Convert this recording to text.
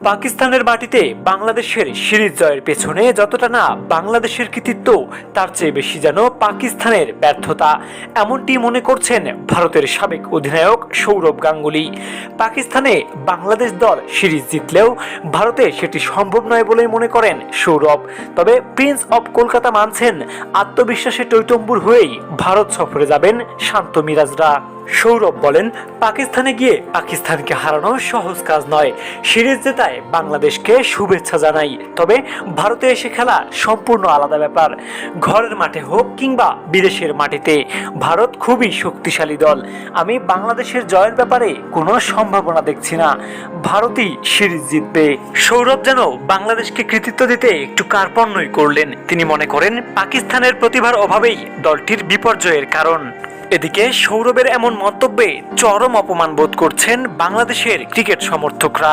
পাকিস্তানের মাটিতে বাংলাদেশের সিরিজ জয়ের পেছনে যতটা না বাংলাদেশের কৃতিত্ব, তার চেয়ে বেশি যেন পাকিস্তানের ব্যর্থতা। এমনটি মনে করছেন ভারতের সাবেক অধিনায়ক সৌরভ গাঙ্গুলি। পাকিস্তানে বাংলাদেশ দল সিরিজ জিতলেও ভারতে সেটি সম্ভব নয় বলেই মনে করেন সৌরভ। তবে প্রিন্স অব কলকাতা মানছেন আত্মবিশ্বাসে টৈটম্বুর হয়েই ভারত সফরে যাবেন শান্ত মিরাজরা। সৌরভ বলেন, পাকিস্তানে গিয়ে পাকিস্তানকে হারানো সহজ কাজ নয়। সিরিজ জেতায় বাংলাদেশকে শুভেচ্ছা জানাই। তবে ভারতে এসে খেলা সম্পূর্ণ আলাদা ব্যাপার। ঘরের মাঠে হোক কিংবা বিদেশের মাটিতে, ভারত খুবই শক্তিশালী দল। আমি বাংলাদেশের জয়ের ব্যাপারে কোনো সম্ভাবনা দেখছি না। ভারতই সিরিজ জিতবে। সৌরভ যেন বাংলাদেশকে কৃতিত্ব দিতে একটু কার্পণ্যই করলেন। তিনি মনে করেন, পাকিস্তানের প্রতিভার অভাবেই দলটির বিপর্যয়ের কারণ। এদিকে সৌরভের এমন মন্তব্যে চরম অপমান বোধ করছেন বাংলাদেশের ক্রিকেট সমর্থকরা।